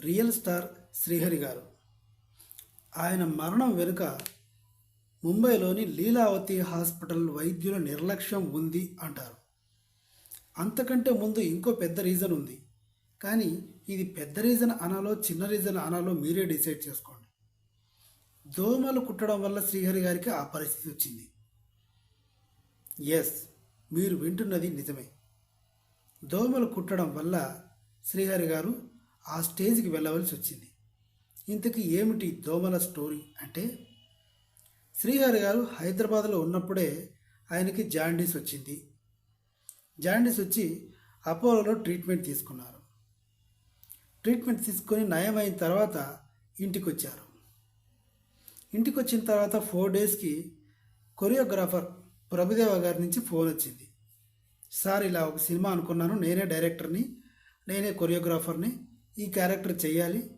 Real star Srihari గారు. ఆయన మరణం వెనుక ముంబైలోని లీలావతి హాస్పిటల్ వైద్యుల నిర్లక్ష్యం ఉంది అంటారు. అంతకంటే ముందు ఇంకో పెద్ద రీజన్ ఉంది. కానీ ఇది పెద్ద రీజన్ అనాలో చిన్న రీజన్ అనాలో మీరే డిసైడ్ చేసుకోండి. దోమలు కుట్టడం వల్ల శ్రీహరి గారికి ఆ పరిస్థితి వచ్చింది. ఎస్ మీరు వింటున్నది నిజమే. దోమలు కుట్టడం వల్ల శ్రీహరి గారు ఆ స్టేజ్కి వెళ్ళవలసి వచ్చింది. ఇంతకీ ఏమిటి దోమల స్టోరీ అంటే? శ్రీహరి గారు హైదరాబాద్లో ఉన్నప్పుడే ఆయనకి జాండీస్ వచ్చింది. జాండీస్ వచ్చి అపోలోలో ట్రీట్మెంట్ తీసుకున్నారు. ట్రీట్మెంట్ తీసుకొని నయమైన తర్వాత ఇంటికి వచ్చారు ఇంటికి వచ్చిన తర్వాత ఫోర్ డేస్కి కొరియోగ్రాఫర్ ప్రభుదేవ గారి నుంచి ఫోన్ వచ్చింది. సార్ ఇలా ఒక సినిమా అనుకున్నాను. నేనే డైరెక్టర్ని నేనే కొరియోగ్రాఫర్ని ఈ క్యారెక్టర్ చేయాలి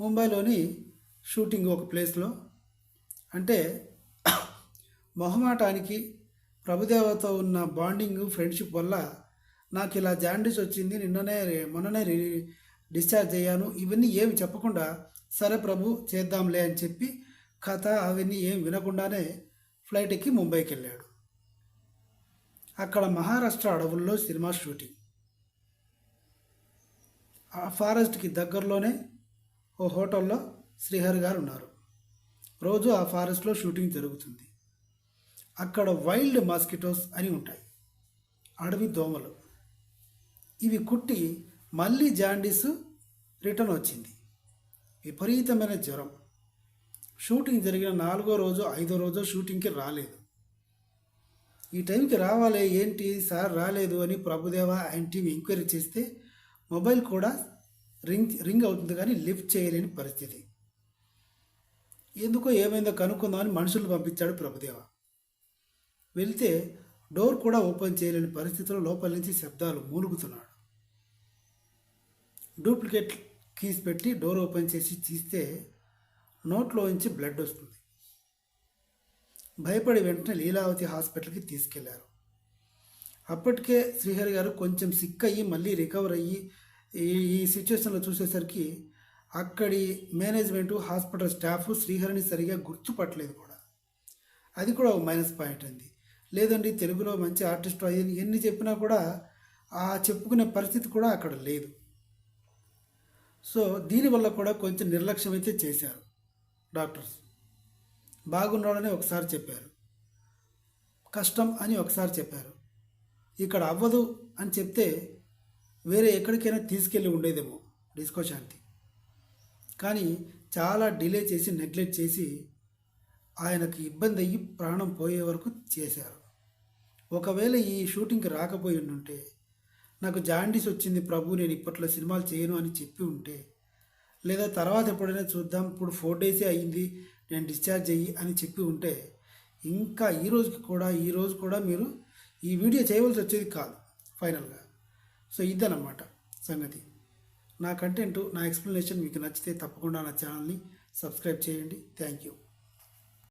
ముంబైలోని షూటింగ్ ఒక ప్లేస్లో. అంటే మొహమాటానికి ప్రభుదేవతో ఉన్న బాండింగ్ ఫ్రెండ్షిప్ వల్ల నాకు ఇలా జాండీస్ వచ్చింది నిన్ననే మొన్ననే రి- డిశ్చార్జ్ అయ్యాను. ఇవన్నీ ఏమి చెప్పకుండా సరే ప్రభు చేద్దాంలే అని చెప్పి కథ అవన్నీ ఏం వినకుండానే ఫ్లైట్ ఎక్కి ముంబైకి వెళ్ళాడు అక్కడ మహారాష్ట్ర అడవుల్లో సినిమా షూటింగ్. ఆ ఫారెస్ట్కి దగ్గరలోనే ఓ హోటల్లో శ్రీహరి గారు ఉన్నారు. రోజు ఆ ఫారెస్ట్లో షూటింగ్ జరుగుతుంది. అక్కడ వైల్డ్ మాస్కిటోస్ అని ఉంటాయి. అడవి దోమలు. ఇవి కుట్టి మళ్ళీ జాండీస్ రిటర్న్ వచ్చింది. విపరీతమైన జ్వరం. షూటింగ్ జరిగిన నాలుగో రోజు ఐదో రోజు షూటింగ్కి రాలేదు. ఈ టైంకి రావాలి ఏంటి? సార్ రాలేదు అని ప్రభుదేవ ఆయన టీం ఎంక్వైరీ చేస్తే మొబైల్ కూడా రింగ్ రింగ్ అవుతుంది కానీ లిఫ్ట్ చేయలేని పరిస్థితి. ఎందుకో ఏమైందో కనుక్కుందామని మనుషులు పంపించాడు ప్రభుదేవ. వెళ్తే డోర్ కూడా ఓపెన్ చేయలేని పరిస్థితిలో లోపల నుంచి శబ్దాలు మూలుగుతున్నాడు. డూప్లికేట్ కీస్ పెట్టి డోర్ ఓపెన్ చేసి తీస్తే నోట్లో నుంచి బ్లడ్ వస్తుంది. భయపడి వెంటనే లీలావతి హాస్పిటల్కి తీసుకెళ్ళారు. అప్పటికే శ్రీహరి గారు కొంచెం సిక్ అయ్యి మళ్ళీ రికవర్ అయ్యి ఈ ఈ సిచ్యువేషన్లో చూసేసరికి అక్కడి మేనేజ్మెంటు హాస్పిటల్ స్టాఫ్ శ్రీహరిని సరిగా గుర్తుపట్టలేదు కూడా. అది కూడా ఒక మైనస్ పాయింట్ అండి. లేదండి తెలుగులో మంచి ఆర్టిస్ట్ అయ్యి ఎన్ని చెప్పినా కూడా ఆ చెప్పుకునే పరిస్థితి కూడా అక్కడ లేదు. సో దీనివల్ల కూడా కొంచెం నిర్లక్ష్యం అయితే చేశారు డాక్టర్స్. బాగున్నాడని ఒకసారి చెప్పారు. కష్టం అని ఒకసారి చెప్పారు. ఇక్కడ అవ్వదు అని చెప్తే వేరే ఎక్కడికైనా తీసుకెళ్ళి ఉండేదేమో డిస్కో శాంతి. కానీ చాలా డిలే చేసి నెగ్లెక్ట్ చేసి ఆయనకు ఇబ్బంది అయ్యి ప్రాణం పోయే వరకు చేశారు. ఒకవేళ ఈ షూటింగ్కి రాకపోయి ఉంటే నాకు జాండీస్ వచ్చింది ప్రభు నేను ఇప్పట్లో సినిమాలు చేయను అని చెప్పి ఉంటే లేదా తర్వాత ఎప్పుడైనా చూద్దాం ఇప్పుడు ఫోర్ డేసే అయ్యింది నేను డిశ్చార్జ్ అయ్యి అని చెప్పి ఉంటే ఇంకా ఈ రోజుకి కూడా ఈ రోజు కూడా మీరు ఈ వీడియో చేయవలసి వచ్చేది కాదు ఫైనల్గా. సో ఇదన్నమాట సంగతి. నా కంటెంట్ నా ఎక్స్ప్లెనేషన్ మీకు నచ్చితే తప్పకుండా నా ఛానల్ని సబ్స్క్రైబ్ చేయండి. Thank you.